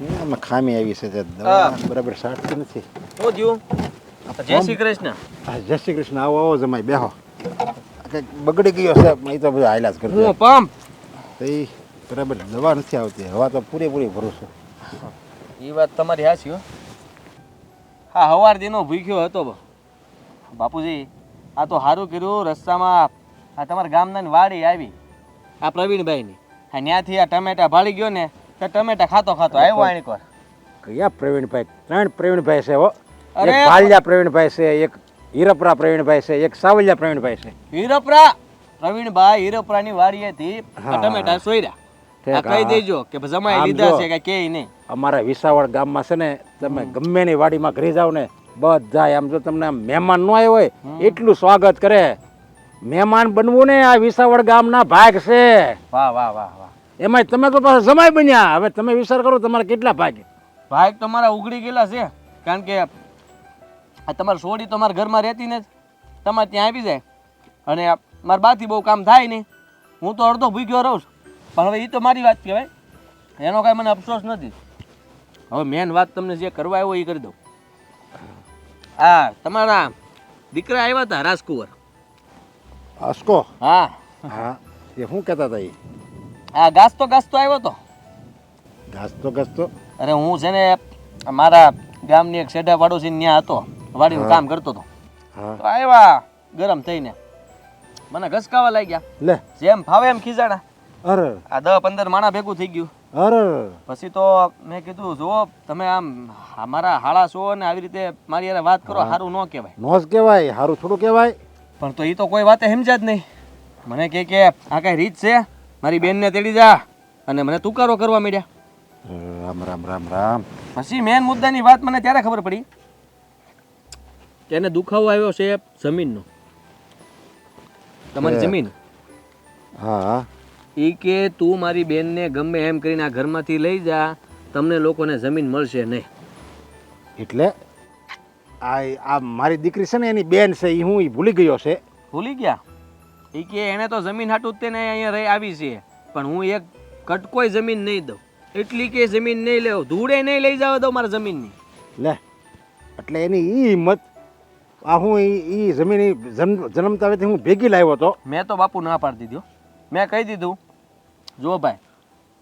આમાં ખામી આવી છે તે દવા બરાબર સાચતી નથી. તો થયું જય શ્રી કૃષ્ણ. જય શ્રી કૃષ્ણ આવો આવો જમાઈ બેહો. કંઈક બગડી ગયો છે એ તો બધા હાયલા જ હું કરતા પંપ તો એ બરાબર દવા નથી આવતી હવા તો પૂરેપૂરી ભરું છું એ વાત તમારી હાચી હો. હા હવાર દીનો ભૂખ્યો હતો બાપુજી આ તો સારું કર્યું રસ્તામાં આ તમારા ગામના વાડી આવી. આ પ્રવીણભાઈની. હા ત્યાંથી આ ટમેટા ભાળી ગયો ને તો ટમેટા ખાતો ખાતો આવ્યો આણી કોર કયા પ્રવીણભાઈ? ત્રણ પ્રવીણભાઈ છે હો. અરે! એક પાલિયા પ્રવીણભાઈ છે એક હીરપરા પ્રવીણભાઈ છે એક સાવલિયા પ્રવીણભાઈ છે. હીરપરા? પ્રવીણભાઈ હીરપરાની વાડીએથી વાડી હતી ટમેટા સોયરા. કહી દેજો કે જમાઈ લીધા છે કે કે નહીં. અમારા વિસાવડ ગામમાં છે ને તમે ગમે ની વાડીમાં ઘરે જાવ ને બધા આમ જો તમને મહેમાન ન આવ્યો હોય એટલું સ્વાગત કરે. મહેમાન બનવું ને આ વિસાવડ ગામના ભાગ છે. વાહ વાહ વાહ વાહ. એમાં તમે તો પાછા જમાઈ બન્યા. હવે તમે વિચાર કરો તમારા કેટલા ભાગ ભાઈ મારા ઉઘડી ગયેલા છે. કારણ કે આ તમારી સોડી તો મારા ઘરમાં રહેતી ને તમારે ત્યાં આવી જાય. અને મારા બાથી બહુ કામ થાય નહીં. હું તો અડધો ભૂખ્યો રહું છું. પણ હવે એ તો મારી વાત કહેવાય. એનો કાંઈ મને અફસોસ નથી. હવે મેન વાત તમને જે કરવા આવ્યો એ કરી દઉં. હા તમારા દીકરા આવ્યા હતા રાજકુંવર. અસકો હા. હા. એ શું કહેતા હતા એ આ ગાસતો ગાસતો આવ્યો તો? ઘાસતો ઘાસતો અરે હું છે ને મારા ગામની એક શેઢા પાડોશી ત્યાં હતો વાડીનું કામ કરતો હતો. તો આવ્યા ગરમ થઈને. મને ઘસકાવા લાગ્યા. લે. જેમ ફાવે એમ ખીજાણા. અરે. આ દસ પંદર માણા ભેગું થઈ ગયું. અરે. પછી તો મેં કીધું જુઓ તમે આમ મારા હાળા છો ને આવી રીતે મારી યાર વાત કરો સારું ન કહેવાય. નોજ કહેવાય સારું થોડું કહેવાય. પણ તો એ તો કોઈ વાતે સમજ્યા જ નહીં. મને કે કે આ કઈ રીત છે? મારી બેનને તેડી જા. અને મને તુકારો કરવા માંડ્યા. રામ રામ રામ રામ. પછી મેન મુદ્દાની વાત મને ત્યારે ખબર પડી કે એને દુખાવો આવ્યો છે જમીનનો. તમારી જમીન? હા. એ કે તું મારી બેનને ગમે એમ કરીને આ ઘરમાંથી લઈ જા તમને લોકોને જમીન મળશે નહીં. એટલે આ આ મારી દીકરી છે ને એની બેન છે એ હું એ ભૂલી ગયો છે. ભૂલી ગયા? એ કે એને તો જમીન હાટું જ તેને અહીંયા રહી આવી છે. પણ હું એક કટકોય જમીન નહીં દઉં. એટલી કે જમીન નહીં લેવો ધૂળે નહીં લઈ જાવ દઉં મારા જમીનની. લે એટલે એની એ હિંમત આ હું ઈ જમીન જન્મ જન્મતા હું ભેગી લાવ્યો હતો મેં તો બાપુ ના પાડી દીધો. મેં કહી દીધું જો ભાઈ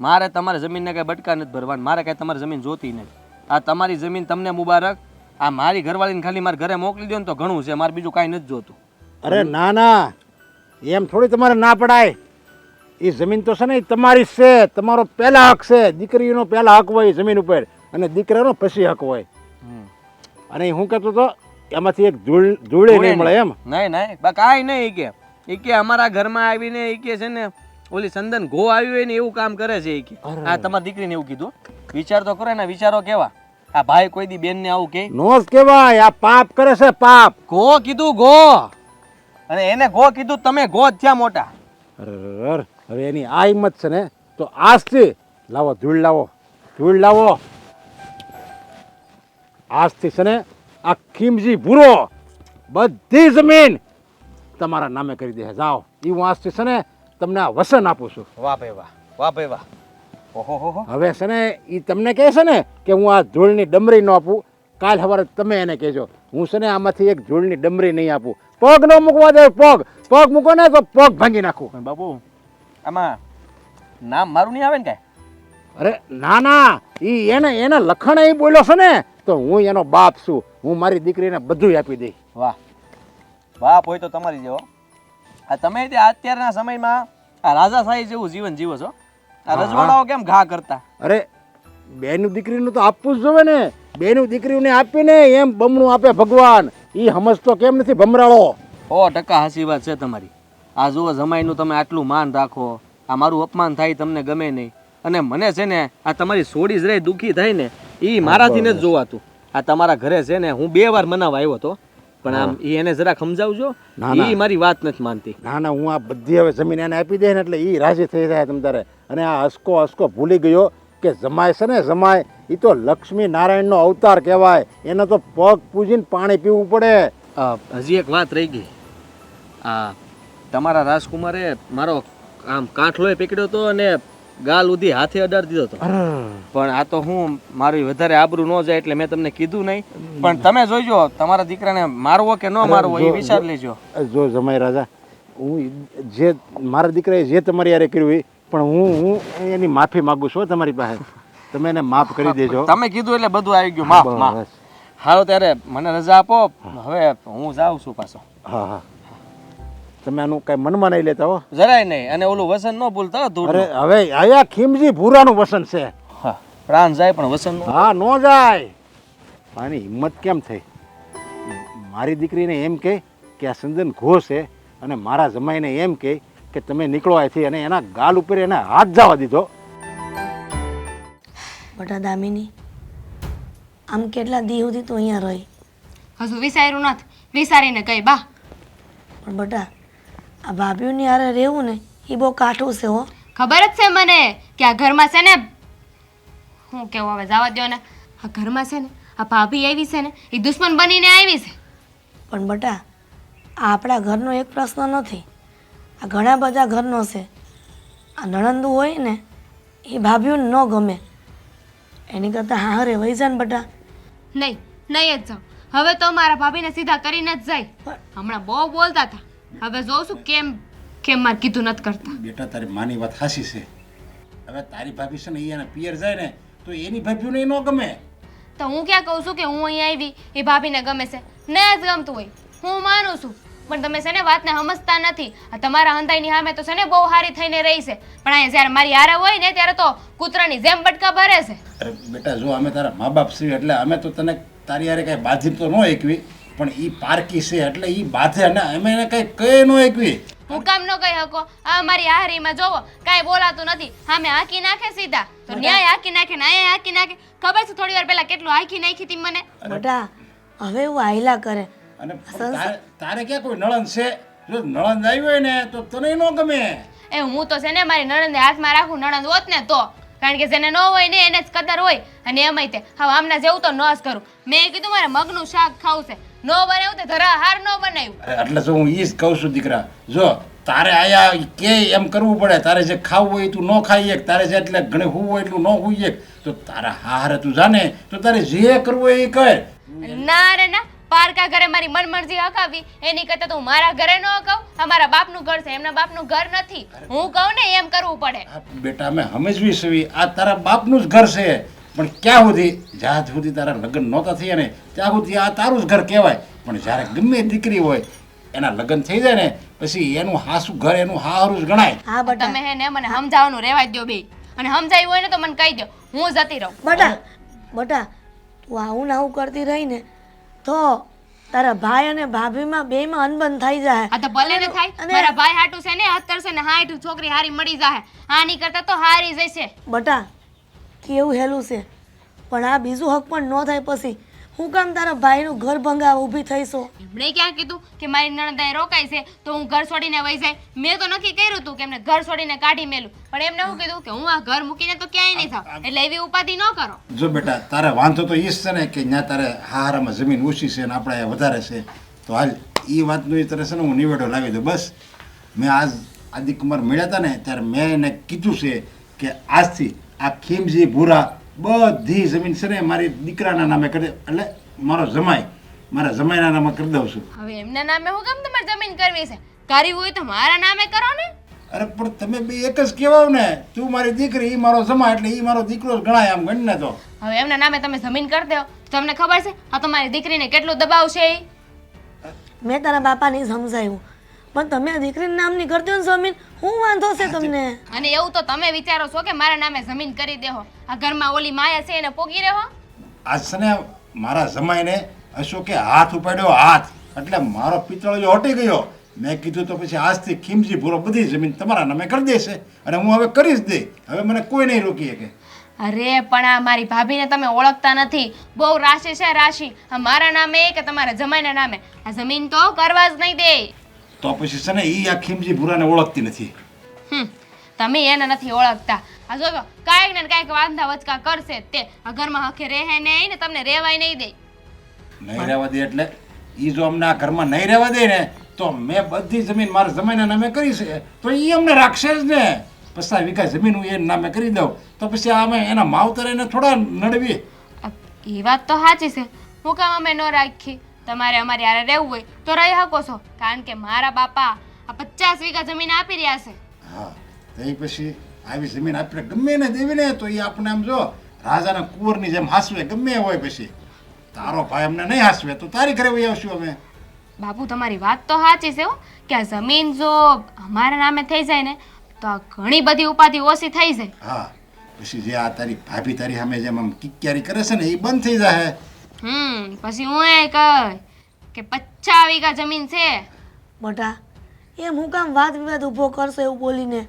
મારે તમારી જમીનને કાંઈ બટકા નથી ભરવાની મારે કાંઈ તમારી જમીન જોતી નહીં આ તમારી જમીન તમને મુબારક આ મારી ઘરવાળીને ખાલી મારા ઘરે મોકલી દો ને તો ઘણું છે મારે બીજું કાંઈ નથી જોતું. અરે ના ના. એમ થોડી તમારે ના પડાય. એ જમીન તો છે ને એ તમારી છે. તમારો પહેલા હક છે. દીકરીનો પહેલા હક હોય જમીન ઉપર અને દીકરાનો પછી હક હોય. અને હું કહેતો તો એમાંથી એક ધૂળ ધૂળે નહીં મળે એમ. નહીં નહીં. બા કાંઈ નહીં કે. એ કે અમારા ઘરમાં આવીને એ કે છે ને ઓલી સંદન ઘો આવી હોય ને એવું કામ કરે છે એ કે. આ તમારી દીકરીને એવું કીધું. વિચાર તો કરો ને વિચારો કેવા. આ ભાઈ કોઈ દી બેન ને આવું કે? નો જ કેવાય આ પાપ કરે છે પાપ. ઘો કીધું ઘો. અને એને ગો કીધું તમે ગો જ થયા મોટા. અરે અરે, હવે એની આ હિંમત છે ને તો આજથી લાવો ધૂળ લાવો ધૂળ લાવો. આજથી છે ને આ ખીમજી ભૂરો બધી જમીન તમારા નામે કરી દે. જાઓ એ હું આજથી છે ને તમને આ વસન આપું છું. વાહ ભાઈ વાહ વાહ ભાઈ વાહ. ઓહો હો હો. હવે છે ને એ તમને કહે છે ને કે હું આ ધૂળની ડમરી ન આપું. કાલ સવારે તમે એને કહેજો. હું છે ને આમાંથી એક જોડની ડમરી નહીં આપું. પગ ન મૂકવા દે પગ. પગ મૂકો ને તો પગ ભાંગી નાખું. પણ બાપુ આમાં નામ મારું નહીં આવે ને કાંઈ? અરે ના ના. એ એને એને લખણ એ બોલ્યો છે ને તો હું એનો બાપ છું. હું મારી દીકરીને બધું આપી દઈ વાહ. બાપ હોય તો તમારી જેવો. આ તમે તે અત્યારના સમયમાં આ રાજાશાહી જેવું જીવન જીવો છો. આ. રજવાડાઓ કેમ ઘા કરતા? અરે બેનું દીકરીનું તો આપવું જ જોવે ને. બેનું દીકરીઓને આપીને એમ બમણું આપે ભગવાન. ઈ સમજતો કેમ નથી ભમરાળો? ઓ ટકા હાસી વાત છે તમારી. આ જુઓ જમાઈનું તમે આટલું માન રાખો. આ મારું અપમાન થાય તમને ગમે નહીં. અને મને છે ને આ તમારી સોડી જ રહી દુઃખી થાય ને એ મારાથી જ જોવાતું. આ તમારા ઘરે છે ને હું બે વાર મનાવવા આવ્યો હતો. પણ આમ એ એને જરા સમજાવજો. એ મારી વાત નથી માનતી. ના ના હું આ બધી હવે જમીન એને આપી દે ને એટલે એ રાજી થઈ જાય તમ તારે. અને આ હસકો હસકો ભૂલી ગયો. કે જમાય છે ને જમાય. એ તો લક્ષ્મી નારાયણનો અવતાર કહેવાય. એને તો પગ પૂજીને પાણી પીવું પડે. હજી એક વાત રહી ગઈ. આ તમારા રાજકુમારે મારો આમ કાંઠલોય પકડ્યો હતો અને ગાલ ઉધી હાથે અડાર દીધો હતો. પણ આ તો હું મારી વધારે આબરૂ ન જાય એટલે મેં તમને કીધું નહીં. પણ તમે જોઈજો તમારા દીકરાને મારવો કે ન મારવો એ વિચાર લેજો. જો જમાઈ રાજા હું જે મારા દીકરાએ જે તમારી યારે કર્યું એ પણ હું હું એની માફી માગું છું તમારી પાસે. તમે એને માફ કરી દેજો. તમે કીધું એટલે બધું આવી ગયું. માફ માફ. હાલો ત્યારે મને રજા આપો. હવે હું જાઉં છું પાછો. હા હા. તમે આનું કાંઈ મનમાં નહીં લેતા હો. જરાય નહીં. અને ઓલું વસન ન ભૂલતા અરે હવે આયા ખીમજી ભૂરાનું વસન છે. હા પ્રાણ જાય પણ વસન હા નો જાય. આની હિંમત કેમ થઈ? મારી દીકરીને એમ કહે કે આ સંદન ઘો છે અને મારા જમાઈને એમ કહે કે તમે નીકળો અહીંથી અને એના ગાલ ઉપર એને હાથ જવા દીધો. બટા દામિની આમ કેટલા દી સુધી તું અહીંયા રહી? હજુ વિસાર્યું નથી. વિસારીને કહી બા. પણ બટા આ ભાભીઓની હારે રહેવું ને એ બહુ કાઠું છે હો. ખબર જ છે મને કે આ ઘરમાં છે ને હું કેવું હવે જવા દ્યો ને આ ઘરમાં છે ને આ ભાભી આવી છે ને એ દુશ્મન બનીને આવી છે. પણ બટા આ આપણા ઘરનો એક પ્રશ્ન નથી. આ ઘણા બધા ઘરનો છે. આ નણંદુ હોય ને એ ભાભીઓને ન ગમે. એની કરતાં હારે વહી જા ને બટા. નહીં નહીં જ જાઉં. હવે તો મારા ભાભીને સીધા કરીને જ જાય. હમણાં બહુ બોલતા હતા. હવે જોઉં છું કેમ કેમ મારે કીધું નથી કરતા. બેટા તારી માની વાત હાસી છે. હવે તારી ભાભી છે ને એ એના પિયર જાય ને તો એની ભાભીઓને ન ગમે. તો હું ક્યાં કહું છું કે હું અહીંયા આવી એ ભાભીને ગમે છે. ને જ ગમતું હોય. હું માનું છું. પણ તમે છે ને વાતને સમજતા નથી. આ તમારા હંધાઈની સામે તો છે ને બહુ હારી થઈને રહી છે. પણ અહીંયા જ્યારે મારી હારે હોય ને ત્યારે તો કૂતરાની જેમ બટકા ભરે છે. અરે બેટા જો અમે તારા મા બાપ છીએ એટલે અમે તો તને તારી હારે કાંઈ બાધી તો ન એકવી પણ એ પારકી છે એટલે એ બાધે અને અમે એને કાંઈ કહે ન એકવી. હું કામ ન કહી શકો? આ મારી હારીમાં જોવો કાંઈ બોલાતું નથી. સામે હાકી નાખે સીધા. તો ન્યાય હાકી નાખે ને અહીંયા હાકી નાખે. ખબર છે થોડી વાર પહેલા કેટલું હાકી નાખી હતી મને? બટા હવે એવું આયલા કરે. અને તારે તારે ક્યાં કોઈ નળન છે? જો નળન આવી હોય ને તો તને ન ગમે. એ હું તો છે ને મારી નણંદને હાથમાં રાખું નણંદ હોત ને તો. કારણ કે જેને ન હોય ને એને જ કદર હોય. અને એમાંય તે. હવે આમના જેવું તો ન જ કરું. મેં કીધું મારે મગનું શાક ખાવું છે. ન બનાવ્યું તે ધરા હાર ન બનાવ્યું. એટલે જો હું ઈ જ કહું છું દીકરા. જો તારે આયા કે એમ કરવું પડે. તારે જે ખાવું હોય એ તું ન ખાઈ એક. તારે જે એટલે ઘણે હોવું હોય એટલું ન હોઈ એક. તો તારા હારે તું જાને. તો તારે જે કરવું હોય એ કર. ના રે ના. પારકા ઘરે મારી મનમરજી હકાવી એની કરતા તો હું મારા ઘરે ન હકાવ અમારા મારા બાપનું ઘર છે એમના બાપનું ઘર નથી. હું કહું ને એમ કરવું પડે. બેટા અમે સમજવી સવી. આ તારા બાપનું જ ઘર છે. પણ ક્યાં સુધી? જ્યાં સુધી તારા લગ્ન નહોતા થયા ને ત્યાં સુધી આ તારું જ ઘર કહેવાય. પણ જ્યારે ગમે દીકરી હોય એના લગ્ન થઈ જાય ને પછી એનું હાસું ઘર એનું હારું જ ગણાય. હા બટા. તમે હે ને મને સમજાવવાનું રહેવા દો બે. અને સમજાયું હોય ને તો મને કહી દો હું જતી રહું. બટા બટા તું આવું ના આવું કરતી રહી ને તો તારા ભાઈ અને ભાભીમાં બેમાં અનબન થઈ જાય આ તો ભલે ને થાય અને- મારા ભાઈ હાટુ છે ને અત્તર છે ને હાટુ છોકરી હારી મળી જાય હા ની કરતા તો હારી જશે. બટા કેવું હેલું છે? પણ આ બીજું હક પણ ન થાય પછી. હું કામ તારા ભાઈનું ઘર ભંગાવા ઊભી થઈશું એમણે ક્યાં કીધું કે મારી નણંદાએ રોકાય છે તો હું ઘર છોડીને વહી જાય. મેં તો નક્કી કર્યું હતું કે એમને ઘર છોડીને કાઢી મેલું. પણ એમને હું કીધું કે હું આ ઘર મૂકીને તો ક્યાંય નહીં થાવ એટલે એવી ઉપાધિ ન કરો. જો બેટા તારે વાંધો તો એ જ છે ને કે ત્યાં તારે હારામાં જમીન ઓછી છે ને આપણે વધારે છે. તો હાલ એ વાતનું એ તરફ છે ને હું નિવેડો લાવી દઉં. બસ. મેં આજ આદિકુમાર મળ્યા હતા ને ત્યારે મેં એને કીધું છે કે આજથી આ ખીમજી ભૂરા બધી જમીન છે ને મારી દીકરાના નામે કરી એટલે મારો જમાઈ. મારા જમાઈના નામે કરી દઉં છું. હવે એમના નામે હું કેમ તમારે જમીન કરવી છે? કરી હોય તો મારા નામે કરો ને. અરે પણ તમે બે એક જ કહેવાવ ને. તું મારી દીકરી એ મારો જમા એટલે એ મારો દીકરો જ ગણાય આમ ગણને તો. હવે એમના નામે તમે જમીન કરી દો. તમને ખબર છે આ તો મારી દીકરીને કેટલું દબાવ છે ઈ? મેં તારા બાપાને સમજાવ્યું પણ તમે આ દીકરીના નામની કરતી હો ને જમીન હું વાંધો છે તમને? અને એવું તો તમે વિચારો છો કે મારા નામે જમીન કરી દેહો આ ઘરમાં ઓલી માયા છે એને પોગી રહેવો આજ છે ને મારા જમાઈને અશોકે હાથ ઉપાડ્યો હાથ. એટલે મારો પિત્તળ જો હટી ગયો. મેં કીધું તો પછી આજથી ખીમજી ભૂરો બધી જમીન તમારા નામે કરી દેશે અને હું હવે કરીશ દે. હવે મને કોઈ નહીં રોકી શકે. અરે પણ આ મારી ભાભીને તમે ઓળખતા નથી. બહુ રાશિ છે રાશિ. આ મારા નામે કે તમારા જમાઈના નામે? આ જમીન તો કરવા જ નહીં દે. તો પછી છે ને એ આ ખીમજી ભૂરાને ઓળખતી નથી. હમ, તમે એને નથી ઓળખતા. આ જો કાંઈક ને કાંઈક વાંધા વચકા કરશે તે. આ ઘરમાં હખે રહે નહીં ને તમને રહેવાય નહીં દે. નહીં રહેવા દે એટલે એ જો અમને આ ઘરમાં નહીં રહેવા દે ને તો મેં બધી જમીન મારા જમાઈના નામે કરી છે. તો એ અમને રાખશે જ ને. પચાસ વીઘા જમીન હું એ નામે કરી દઉં. તો પછી અમે એના માવતર એને થોડા નડવી એ વાત તો સાચી છે. હું કામ અમે ન રાખી તમારે અમારી હારે રહેવું હોય તો રહી શકો છો. કારણ કે મારા બાપા આ પચાસ વીઘા જમીન આપી રહ્યા છે. હા તો એ પછી આવી જમીન આપણે ગમે એને દેવી ને તો એ આપણે આમ જો રાજાના કુંવરની જેમ હાસવે ગમે હોય પછી. તારો ભાઈ અમને નહીં હાસવે તો તારી ઘરે વહી આવશું અમે. બાપુ તમારી વાત તો સાચી છે હો કે આ જમીન જો અમારા નામે થઈ જાય ને તો આ ઘણી બધી ઉપાધિ ઓછી થઈ જાય. હા પછી જે આ તારી ભાભી તારી સામે જેમ આમ કિક્યારી કરે છે ને એ બંધ થઈ જાય હમ પછી હું એ કહે કે પચાસ વીઘા જમીન છે. બટા એમ હું કામ વાદ વિવાદ ઊભો કરશો એવું બોલીને?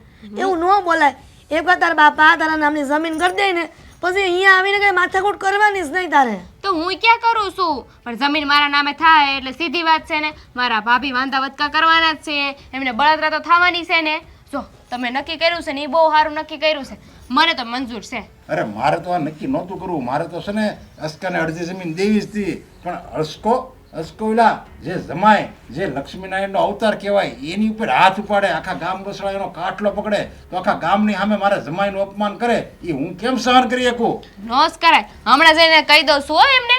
એવું ન બોલાય. એક વાર તારા બાપા તારા નામની જમીન કરી દે ને પછી અહીંયા આવીને કઈ માથાકૂટ કરવાની જ નહીં તારે. તો હું ક્યાં કરું છું? પણ જમીન મારા નામે થાય એટલે સીધી વાત છે ને મારા ભાભી વાંધા વધકા કરવાના જ છે. એમને બળતરા તો થવાની છે ને. જો તમે નક્કી કર્યું છે ને એ બહુ સારું નક્કી કર્યું છે. મને તો મંજૂર છે. અરે મારે તો આ નક્કી નહોતું કરવું. મારે તો છે ને અસ્કાને અડધી જમીન દેવી જ હતી. પણ અસ્કો અસ્કો એલા જે જમાય જે લક્ષ્મીનારાયણનો અવતાર કહેવાય એની ઉપર હાથ ઉપાડે આખા ગામ બસડા એનો કાટલો પકડે તો આખા ગામની સામે મારે જમાઈનું અપમાન કરે એ હું કેમ સહન કરી શકું? નોસ કરાય. હમણાં જઈને કહી દઉં છું હો એમને.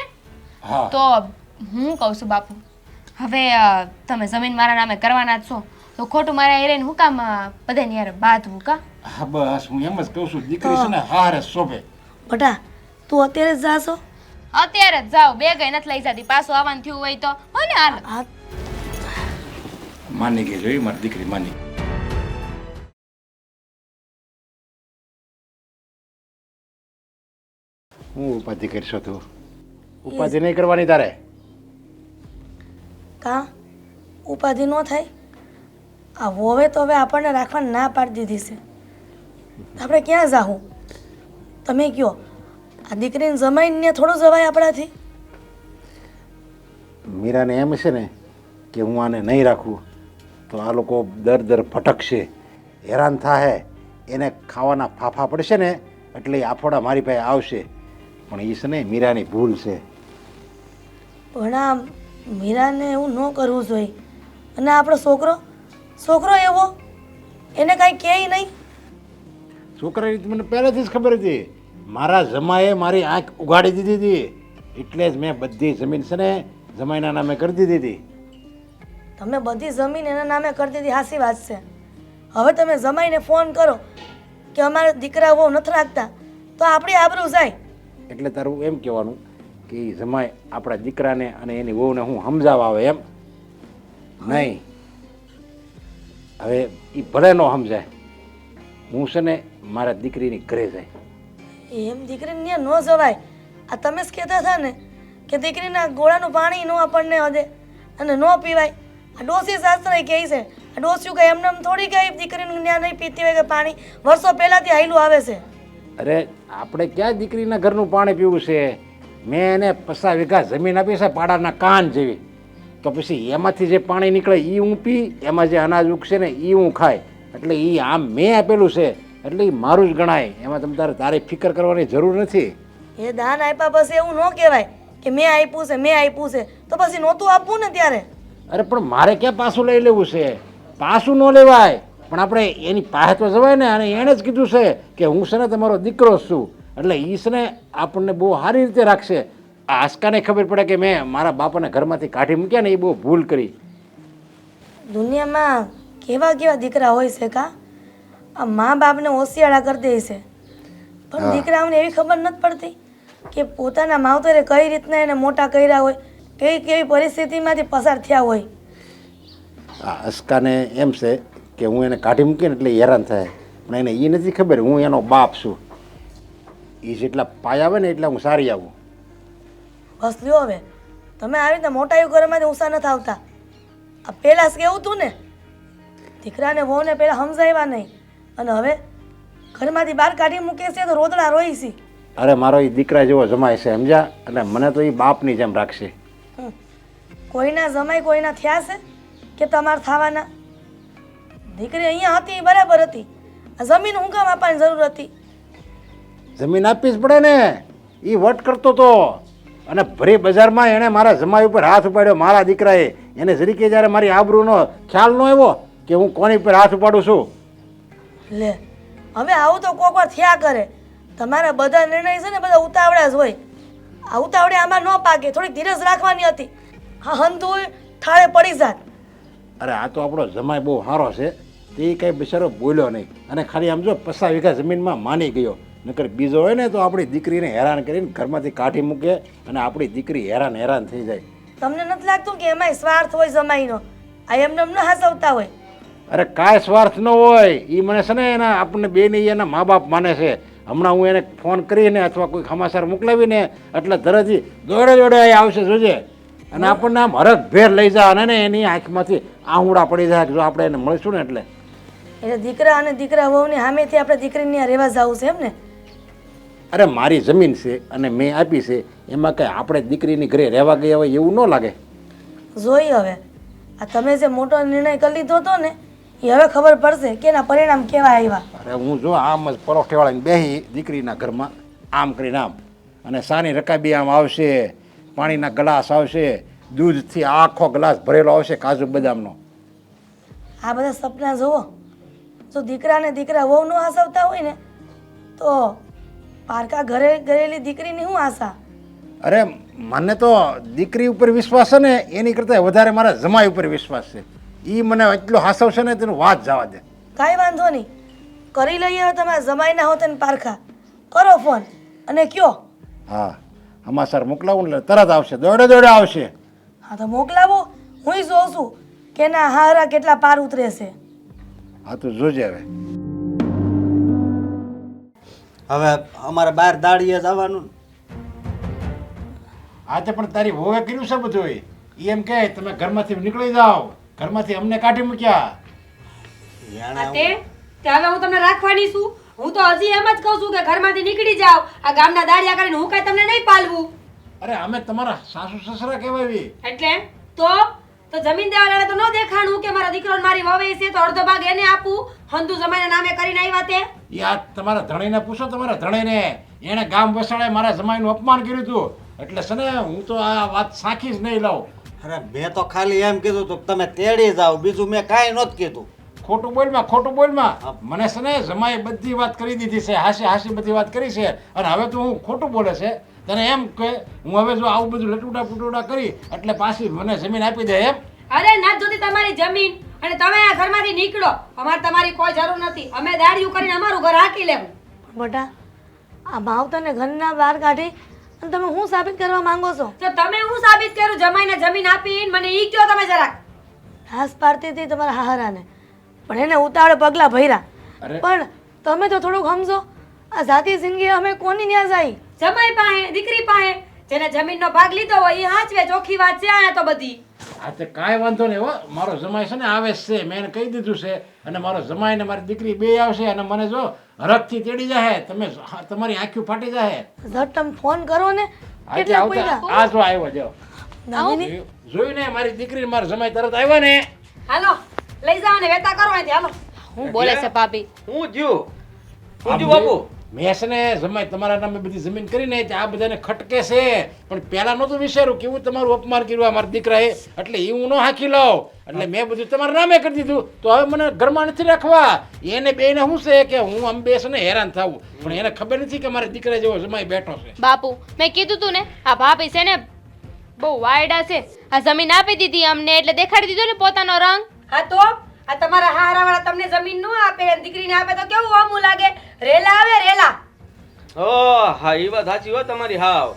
હા. તો હું કહું છું બાપુ હવે તમે જમીન મારા નામે કરવાના જ છો. તો ખોટું મારા એરેને હું કામ બધાની યાર બાંધવું કા? હા બસ હું એમ જ કહું છું દીકરી છે ને હારે શોભે. બટા તું અત્યારે જ જાશો? અત્યારે જ જાઓ બે ગઈ નથી લઈ જતી પાછું આવવાનું થયું હોય તો. હો હાલ. માની ગઈ જોઈ મારી દીકરી માની. હું ઉપાધિ કરશો તું? ઉપાધિ નહીં કરવાની તારે? કા? ઉપાધિ ન થાય? આ વોવે તો હવે આપણને રાખવાની ના પાડી દીધી છે. આપણે ક્યાં જાવું તમે કયો? આ દીકરીને જમાઈને થોડો જવાય આપણાથી? મીરાને એમ છે ને કે હું આને નહીં રાખું તો આ લોકો દર દર ફટકશે. હેરાન થાય એને ખાવાના ફાફા પડશે ને એટલે આફોડા મારી પાસે આવશે. પણ એ છે ને મીરાની ભૂલ છે. પણ આ મીરાને એવું ન કરવું જોઈએ. અને આપણો છોકરો? છોકરો એવો? એને કાંઈ કહે નહીં? છોકરાની મને પહેલેથી જ ખબર હતી. મારા જમાએ મારી આંખ ઉગાડી દીધી હતી. એટલે જ મેં બધી જમીન છે ને જમાઈના નામે કરી દીધી હતી. તમે બધી જમીન એના નામે કરી દીધી હાસી વાત છે. હવે તમે જમાઈને ફોન કરો કે અમારા દીકરા બહુ નથી રાખતા તો આપણી આબરૂ જાય. એટલે તારું એમ કહેવાનું કે એ જમાઈ આપણા દીકરાને અને એની વહુને હું સમજાવવા આવે એમ નહીં. હવે એ ભલે ન સમજાય. હું છે ને મારા દીકરીની ઘરે જાય. એમ દીકરીને ત્યાં ન જવાય. આ તમે જ કહેતા હતા ને કે દીકરીના ગોળાનું પાણી ન આપણને હદે અને ન પીવાય. આ ડોસી શાસ્ત્ર કહે છે આ ડોસ્યું કે એમને એમ થોડી કઈ દીકરીનું ત્યાં નહીં પીતી હોય કે પાણી વર્ષો પહેલાંથી હાયલું આવે છે. અરે આપણે ક્યાં દીકરીના ઘરનું પાણી પીવું છે? મેં એને પચાસ વીઘા જમીન આપી છે પાડાના કાન જેવી. તો પછી એમાંથી જે પાણી નીકળે એ હું પી એમાં જે અનાજ ઉગશે ને એ હું ખાય. એટલે એ આમ મેં આપેલું છે એટલે એ મારું જ ગણાય. એમાં તમે તારે તારે ફિકર કરવાની જરૂર નથી. એ દાન આપ્યા પછી એવું ન કહેવાય કે મેં આપ્યું છે મેં આપ્યું છે. તો પછી નહોતું આપવું ને ત્યારે? અરે પણ મારે ક્યાં પાછું લઈ લેવું છે? પાછું ન લેવાય. પણ આપણે એની પાસે તો જવાય ને અને એણે જ કીધું છે કે હું છે ને તમારો દીકરો છું. એટલે એ છે ને આપણને બહુ સારી રીતે રાખશે. આસ્કાને ખબર પડે કે મેં મારા બાપાને ઘરમાંથી કાઢી મૂક્યા ને એ બહુ ભૂલ કરી. દુનિયામાં કેવા કેવા દીકરા હોય છે કા? આ મા બાપને હોશિયાળા કરી દે છે. પણ દીકરાઓને એવી ખબર નથી પડતી કે પોતાના માવતરે કઈ રીતના એને મોટા કર્યા હોય કઈ કેવી પરિસ્થિતિમાંથી પસાર થયા હોય. આ અસ્કાને એમ છે કે હું એને કાઢી મૂકીને એટલે હેરાન થાય. પણ એને એ નથી ખબર હું એનો બાપ છું. એ જેટલા પાય આવે ને એટલા હું સારી આવું. બસ લ્યો હવે. તમે આવી રીતે મોટા ઘરમાંથી ઊંસા નથી આવતા. આ પહેલાં કેવું હતું ને? દીકરાને વહુને પહેલાં સમજાવ્યા નહીં. અને હવે ઘરમાંથી બહાર કાઢી મૂકે છે તો રોદડા રોઈ છે. અરે મારો એ દીકરા જેવો જમાય છે સમજ્યા? એટલે મને તો એ બાપની જેમ રાખશે. કોઈના જમાય કોઈના થયા છે કે તમારે થવાના? દીકરી અહીંયા હતી બરાબર હતી. આ જમીન હું કામ આપવાની જરૂર હતી? જમીન આપવી જ પડે ને. એ વટ કરતો તો. અને ભરી બજારમાં એણે મારા જમાઈ ઉપર હાથ ઉપાડ્યો મારા દીકરાએ. એને જરીકે જ્યારે મારી આબરૂનો ખ્યાલ ન આવ્યો કે હું કોની પર હાથ ઉપાડું છું? લે હવે આવું તો કોક વાર થયા કરે. તમારા બધા નિર્ણય છે ને બધા ઉતાવળા જ હોય. આ ઉતાવળે આમાં ન પાકે થોડીક ધીરજ રાખવાની હતી. હા હંતું થાળે પડી જાત. અરે આ તો આપણો જમાઈ બહુ સારો છે. તે કંઈ બિચારો બોલ્યો નહીં. અને ખાલી આમ જો પચાસ વીઘા જમીનમાં માની ગયો. નકર બીજો હોય ને તો આપણી દીકરીને હેરાન કરીને ઘરમાંથી કાઢી મૂકે અને આપણી દીકરી હેરાન હેરાન થઈ જાય. તમને નથી લાગતું કે એમાંય સ્વાર્થ હોય જમાઈનો? આ એમને એમ ન હાસવતા હોય. અરે કાંઈ સ્વાર્થ ન હોય. એ મને છે ને એના આપણને બેને એના મા બાપ માને છે. હમણાં હું એને ફોન કરીને અથવા કોઈ ખમાસાર મોકલાવીને એટલે તરત દોડે દોડે અહીં આવશે જોજે. અને આપણને આમ હરખ ભેર લઈ જા અને ને એની આંખમાંથી આહુડા પડી જાય જો આપણે એને મળીશું ને એટલે. એટલે દીકરા અને દીકરા વહુની સામેથી આપણે દીકરીને રહેવા જવું છે એમ ને? અરે મારી જમીન છે અને મેં આપી છે. એમાં કંઈ આપણે દીકરીની ઘરે રહેવા ગયા હોય એવું ન લાગે. જોઈ હવે. આ તમે જે મોટો નિર્ણય કરી લીધો હતો ને એ હવે ખબર પડશે કે એના પરિણામ કેવા આવ્યા. અરે હું જો આમ જ પરોઠેવાળાની બેહી દીકરીના ઘરમાં આમ કરીને આમ. અને સાની રકાબી આમ આવશે પાણીના ગ્લાસ આવશે દૂધથી આખો ગ્લાસ ભરેલો આવશે કાજુ બદામનો. આ બધા સપના જુઓ. જો દીકરા ને દીકરા વહુ નો હાસવતા હોય ને તો પારકા ઘરે ગયેલી દીકરીની શું આશા? અરે મને તો દીકરી ઉપર વિશ્વાસ છે ને એની કરતાં વધારે મારા જમાઈ ઉપર વિશ્વાસ છે. એ મને એટલો હાસવશે ને તેનું વાત જવા દે. કાંઈ વાંધો નહીં. કરી લઈએ હવે તમે જમાઈના હો તેને પારખા. કરો ફોન અને કયો. હા સમાચાર મોકલાવું ને તરત આવશે દોડે દોડે આવશે. હા તો મોકલાવો. હું જોઉં છું કે ના હારા કેટલા પાર ઉતરે છે. હા તું જોજે હવે. હવે અમારે બહાર દાડીએ જવાનું આજે તે પણ તારી વહુએ કર્યું છે બધું એ એમ કહે તમે ઘરમાંથી નીકળી જાઓ. ઘરમાંથી અમને કાઢી મૂક્યા. યાણે આ તે હવે હું તમને રાખવાની છું. હું તો હજી એમ જ કહું છું કે ઘરમાંથી નીકળી જાઓ. આ ગામના દાડિયા કરીને હું કઈ તમને નહીં પાલવું. અરે અમે તમારા સાસુ સસરા કહેવાય એટલે તો તો જમીન દેવાળાને તો ન દેખાણું કે મારા દીકરો મારી વવે છે તો અડધો ભાગ એને આપું. હંતુ જમાઈના નામે કરીને આવ્યા તે. યાદ તમારા ધણીને પૂછો તમારા ધણીને. એણે ગામ વસાડે મારા જમાઈનું અપમાન કર્યું હતું. એટલે સને હું તો આ વાત સાખી જ નહીં લઉં. અરે મેં તો ખાલી એમ કીધું તું તમે તેડી જાઓ બીજું મેં કાંઈ નહોતું કીધું. ખોટું બોલમાં ખોટું બોલમાં. મને છે ને જમાએ બધી વાત કરી દીધી છે હાસી હાસી બધી વાત કરી છે. અને હવે તો હું ખોટું બોલે છે. તને એમ કે હું હવે જો આવું બધું લટુડા પુટુડા કરી એટલે પાછી મને જમીન આપી દે એમ. અરે ના જોતી તમારી જમીન. અને તમે આ ઘરમાંથી નીકળો. અમારે તમારી કોઈ જરૂર નથી. અમે દાડિયું કરીને અમારું ઘર હાકી લેવું. બટા આ તને ઘરના બહાર કાઢી અને તમે શું સાબિત કરવા માંગો છો? તો તમે હું સાબિત કર્યું જમાઈને જમીન આપીને મને ઈ કયો તમે જરાક. હાસ પાડતી હતી તમારા હાહરાને. પણ એને ઉતાવળે પગલાં ભર્યા. પણ તમે તો થોડુંક સમજો આ જાતિ જિંદગી અમે કોની ન્યા જાય? જમાઈ પાસે દીકરી પાસે જેને જમીનનો ભાગ લીધો હોય એ હાચવે ચોખ્ખી વાત છે આ તો બધી. આ તો કાંઈ વાંધો નહીં હો. મારો જમાય છે ને આવે છે. મેં એને કહી દીધું છે. અને મારો જમાય ને મારી દીકરી બે આવશે અને મને જો હરખથી તેડી જાય તમે તમારી આંખ્યું ફાટી જાય ઝટ તમે ફોન કરો ને. આજે આવતા. આ જો આવ્યો જો. જોયું ને મારી દીકરી મારો જમાય તરત આવ્યો ને. હાલો લઈ જાઓ ને વેતા કરો અહીંથી. હાલો. હું બોલે છે ભાભી? હું જ્યુ? હું જ્યુ બાપુ? મેં જમાય તમારા નામે બધી જમીન કરીને આ બધાને ખટકે છે. પણ પહેલા નહોતું વિચાર્યું કેવું તમારું અપમાન કર્યું આ મારા દીકરાએ. એટલે એ હું ન હાકી લઉં એટલે મેં બધું તમારા નામે કરી દીધું. તો હવે મને ઘરમાં નથી રાખવા. એને બેને શું છે કે હું આમ બેસને હેરાન થવું. પણ એને ખબર નથી કે મારા દીકરા જેવો જમાઈ બેઠો છે. બાપુ મેં કીધું તું ને આ ભાભી છે ને બહુ વાયડા છે. આ જમીન આપી દીધી અમને એટલે દેખાડી દીધો ને પોતાનો રંગ. હા તો? આ તમારા હારાવાળા તમને જમીન નો આપે અને દીકરીને આપે તો કેવું અમું લાગે? રેલા આવે રેલા. ઓ હા એ વાત સાચી હો તમારી હાવ.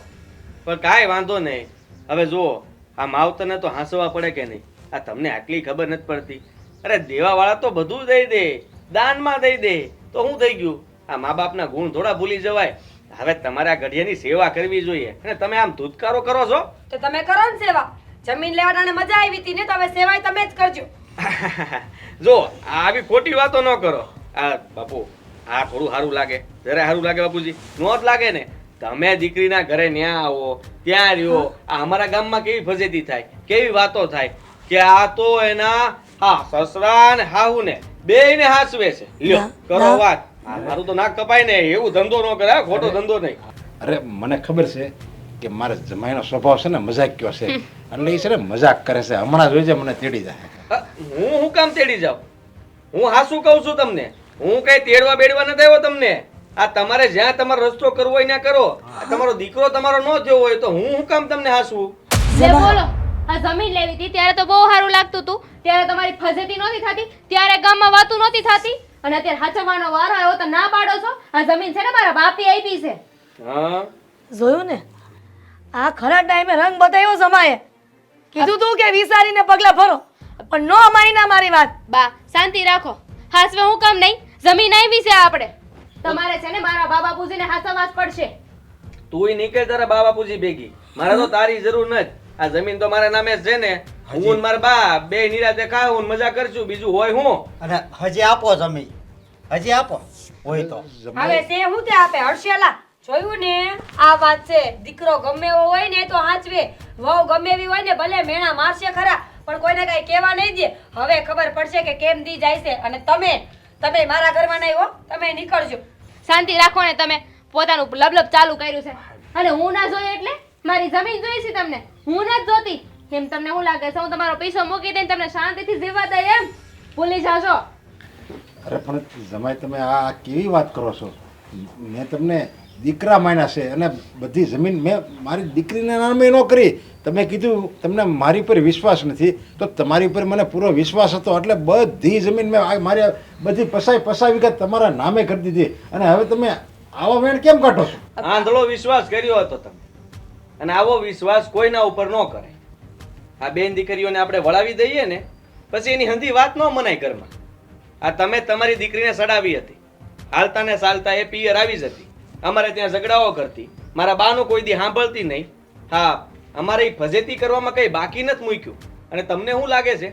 પણ કાંઈ વાંધો નહીં. હવે જુઓ આ માવતરને તો હાંસવા પડે કે નહીં? આ તમને આટલી ખબર નથી પડતી. અરે દેવાવાળા તો બધું દઈ દે દાનમાં દઈ દે તો શું થઈ ગયું? આ મા બાપના ગુણ થોડા ભૂલી જવાય. હવે તમારે આ ઘડિયાની સેવા કરવી જોઈએ. અને તમે આમ ધૂતકારો કરો છો? તો તમે કરો ને સેવા. જમીન લેવાના મજા આવી હતી ને તો હવે સેવાય તમે જ કરજો. જો આવી ખોટી વાતો ન કરો. આ બાપુ આ થોડું સારું લાગે. જરા સારું લાગે બાપુજી? નો જ લાગે ને? તમે દીકરીના ઘરે ન્યા આવો ત્યાં રહ્યો. આ અમારા ગામમાં કેવી ફજેતી થાય? કેવી વાતો થાય? કે આ તો એના હા સસરા ને હાહુ ને બે ને હાસવે છે. લ્યો કરો વાત. મારું તો નાક કપાય ને એવું ધંધો ન કરે ખોટો ધંધો નહીં. અરે મને ખબર છે કે મારા જમાઈનો સ્વભાવ છે ને મજાક કયો છે? એટલે એ છે ને મજાક કરે છે. હમણાં જોઈજે મને તેડી જાય હું હું કામ તેડી જાઉં? હું હાસું કહું છું તમને? હું કઈ તેડવા બેડવા નથી આવ્યો તમને? આ તમારે જ્યાં તમારો રસ્તો કરવો હોય ત્યાં કરો. તમારો દીકરો તમારો ન થયો હોય તો હું શું કામ તમને હાસવું? જે બોલો. આ જમીન લેવી હતી. ત્યારે તો બહુ સારું લાગતું હતું ત્યારે તમારી ફજેતી નહોતી થતી. ત્યારે ગામમાં વાતું નહોતી થતી. અને અત્યારે હાચવવાનો વારો આવ્યો તો ના પાડો છો. આ જમીન છે ને મારા બાપી આપી છે. હા. જોયું ને? આ ખરા ટાઈમે રંગ બતાવ્યો સમાએ. કીધું તું કે વિસારીને પગલા ભરો પણ નો માની ના મારી વાત. બા શાંતિ રાખો. હાસવે હું કામ નહીં? જમીન આવી છે આપણે. તમારે છે ને મારા બાબા પૂજીને હાસવાસ પડશે. તુંય નીકળ તારા બાબા પૂજી ભેગી. મારે તો તારી જરૂર નથી. આ જમીન તો મારા નામે જ છે ને. હું માર બા બે નિરાતે ખાવું હું મજા કરશું. બીજું હોય હું? અને હજી આપો જમી હજી આપો. હોય તો. હવે તે હું તે આપે? હર્ષેલા? જોયું ને? આ વાત છે. દીકરો ગમે એવો હોય ને તો હાંચવે. વહુ ગમે એવી હોય ને ભલે મેણા મારશે ખરા પણ કોઈને કઈ કહેવા નહીં દે. હવે ખબર પડશે કે કેમ દી જાય છે. અને તમે તમે મારા ઘરમાં નહીં હો તમે નીકળજો. શાંતિ રાખો ને તમે. પોતાનું લબલબ ચાલુ કર્યું છે. અને હું ના જોઈએ એટલે? મારી જમીન જોઈ છે તમને. હું ના જ જોતી. એમ તમને શું લાગે છે હું તમારો પૈસો મૂકી દઈને તમને શાંતિથી જીવવા દઈ એમ. ભૂલી જાશો. અરે પણ જમાઈ તમે આ કેવી વાત કરો છો? મેં તમને દીકરા માયના છે અને બધી જમીન મેં, મારી દીકરીના નામે ન કરી. તમે કીધું, તમને મારી પર વિશ્વાસ નથી, તો તમારી પર મને પૂરો વિશ્વાસ હતો. એટલે બધી જમીન મેં મારી બધી પસાઈ પસાવી કે તમારા નામે કરી દીધી. અને હવે તમે આવો વેણ કેમ કાઢો છો? આંધળો વિશ્વાસ કર્યો હતો તમે અને આવો વિશ્વાસ કોઈના ઉપર ન કરે. આ બેન દીકરીઓને આપણે વળાવી દઈએ ને, પછી એની હંધી વાત ન મનાય ઘરમાં. આ તમે તમારી દીકરીને સડાવી હતી. હાલતા ને ચાલતા એ પિયર આવી જતી અમારે ત્યાં ઝઘડાઓ કરતી. મારા બાનું કોઈ દી સાંભળતી નહીં. હા, અમારે એ ફજેતી કરવામાં કંઈ બાકી નથી મૂક્યું. અને તમને શું લાગે છે?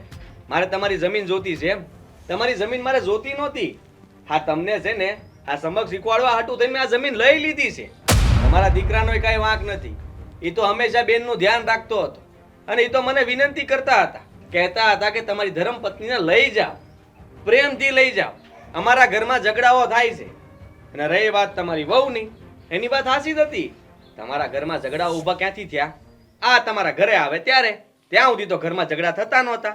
મારે તમારી જમીન જોતી છે એમ. તમારી જમીન મારે જોતી નહોતી. હા, તમને છે ને આ સમક્ષ શીખવાડવા હાટું તમે આ જમીન લઈ લીધી છે. તમારા દીકરાનો કાંઈ વાંક નથી. એ તો હંમેશા બેનનું ધ્યાન રાખતો હતો. અને એ તો મને વિનંતી કરતા હતા. કહેતા હતા કે તમારી ધર્મપત્નીને લઈ જાઓ. પ્રેમથી લઈ જાઓ. અમારા ઘરમાં ઝઘડાઓ થાય છે. અને રહી વાત તમારી વહુની. એની વાત હાસી જ હતી. તમારા ઘરમાં ઝઘડા ઊભા ક્યાંથી થયા? આ તમારા ઘરે આવે ત્યારે. ત્યાં સુધી તો ઘરમાં ઝઘડા થતા નહોતા.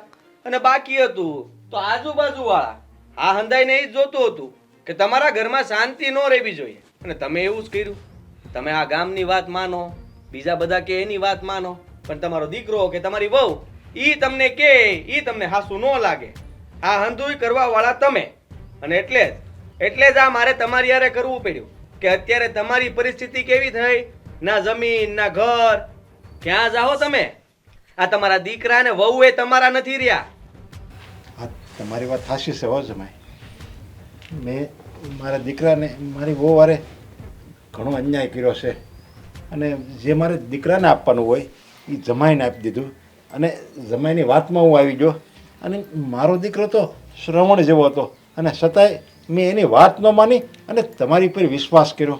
અને બાકી હતું તો આજુબાજુ વાળા આ હંધાઈને એ જ જોતું હતું કે તમારા ઘરમાં શાંતિ ન રહેવી જોઈએ. અને તમે એવું જ કર્યું. તમે આ ગામની વાત માનો. બીજા બધા કે એની વાત માનો. પણ તમારો દીકરો કે તમારી વહુ એ તમને કે એ તમને હાસું ન લાગે. આ હંધુય કરવા વાળા તમે. અને એટલે જ એટલે જ આ મારે તમારી યારે કરવું પડ્યું કે અત્યારે તમારી પરિસ્થિતિ કેવી થઈ? ના જમીન, ના ઘર. ક્યાં જાઓ તમે? આ તમારા દીકરા ને વહુ એ તમારા નથી રહ્યા. હા તમારી વાત સાચી છે, હો જમાઈ. મેં મારા દીકરાને, મારી બહુ વારે ઘણો અન્યાય કર્યો છે. અને જે મારે દીકરાને આપવાનું હોય એ જમાઈને આપી દીધું. અને જમાઈની વાતમાં હું આવી ગયો. અને મારો દીકરો તો શ્રવણ જેવો હતો. અને છતાંય મેં એની વાત ન માની અને તમારી પર વિશ્વાસ કર્યો.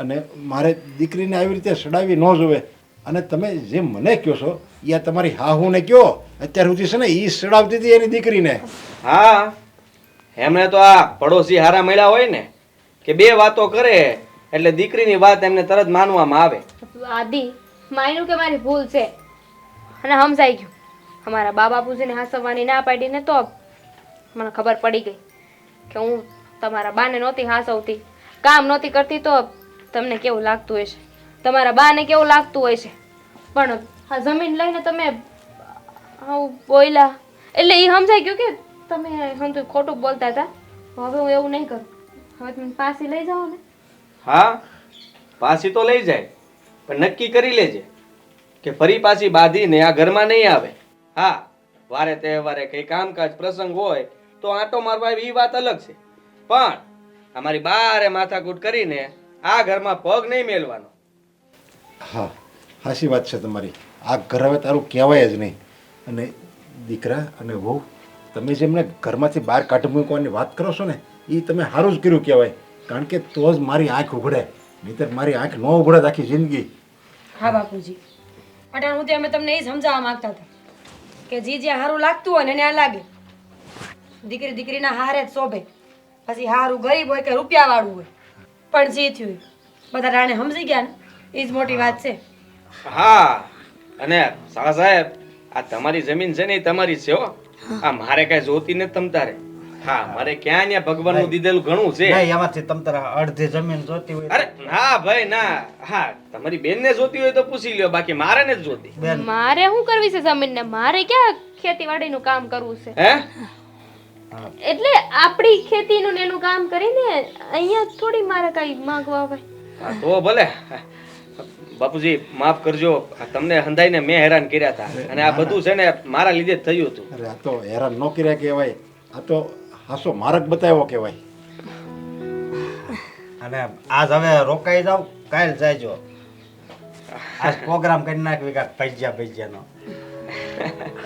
અને મારે દીકરીને આવી રીતે સડાવી ન જોવે. અને તમે જે મને કહો છો એ આ તમારી હાહુને કહો. અત્યાર સુધી છે ને એ સડાવતી હતી એની દીકરીને. હા એમને તો આ પડોશી હારા મળ્યા હોય ને કે બે વાતો કરે એટલે દીકરીની વાત એમને તરત માનવામાં આવે. આદિ માન્યું કે મારી ભૂલ છે? અને સમજાઈ ગયું. અમારા બા બાપુજીને હાસવવાની ના પાડીને તો મને ખબર પડી ગઈ. કે હું તમારા બાને નહોતી હાસવતી, કામ નહોતી કરતી તો તમને કેવું લાગતું હશે? તમારા બાને કેવું લાગતું હોય છે? પણ આ જમીન લઈને તમે આવું બોલ્યા. એટલે એ સમજાઈ ગયું કે તમે હંતુ ખોટું બોલતા હતા? હવે હું એવું નહીં કરું. હવે તમે પાસી લઈ જાઓ ને. હા પાસી તો લઈ જાય, પણ નક્કી કરી લેજે કે ફરી પાછી બાંધીને આ ઘરમાં નહીં આવે. હા, વારે તહેવારે કઈ કામકાજ, પ્રસંગ હોય તો આંટો મારવા એ વાત અલગ છે. પણ અમારી બારે માથાકૂટ કરીને આ ઘરમાં પગ નહીં મેલવાનો. હા હાસી વાત છે તમારી. આ ઘર હવે તારું કહેવાય જ નહીં. અને દીકરા અને વહુ તમે જેમને ઘરમાંથી બહાર કાઢી મૂકવાની વાત કરો છો ને એ તમે સારું જ કર્યું કહેવાય. કારણ કે તો જ મારી આંખ ઉઘડે નહીતર મારી આંખ ન ઉઘડે તો આખી જિંદગી. હા બાપુજી. અટાણ હું અમે તમને એ સમજાવવા માંગતા હતા કે જે જે સારું લાગતું હોય ને એને આ લાગે. દીકરી દીકરીના હારે જ શોભે. પછી હારું ગરીબ હોય કે રૂપિયાવાળું હોય. પણ જે થયું બધા રાણે સમજી ગયા ને? એ જ મોટી વાત છે. હા અને શાહ સાહેબ આ તમારી જમીન છે ને એ તમારી છે હો. આ મારે કઈ જોતી નથી તમ તારે. હા મારે ક્યાં ને ભગવાનનું દીધેલું ઘણું છે. નહીં એમાંથી તમ તારે અડધી જમીન જોતી હોય અરે ના ભાઈ ના. હા તમારી બેન ને જોતી હોય તો પૂછી લ્યો બાકી મારે ને જ જોતી મારે શું કરવી છે જમીન ને મારે ક્યાં ખેતીવાડી નું કામ કરવું છે? હે? એટલે આપણી ખેતીનું ને એનું કામ કરીને અહીંયા થોડી મારે કઈ માંગવા આવે તો ભલે. બાપુજી માફ કરજો. આ તમને હંધાઈને મેં હેરાન કર્યા હતા. અને આ બધું છે ને મારા લીધે જ થયું હતું. અરે આ તો હેરાન ન કર્યા કહેવાય. આ તો હાસો માર્ગ બતાવ્યો કહેવાય. અને આજ હવે રોકાઈ જાવ કાલ જાયજો આજ પ્રોગ્રામ કરી નાખ વિકાસ ભજ્યા ભજીયાનો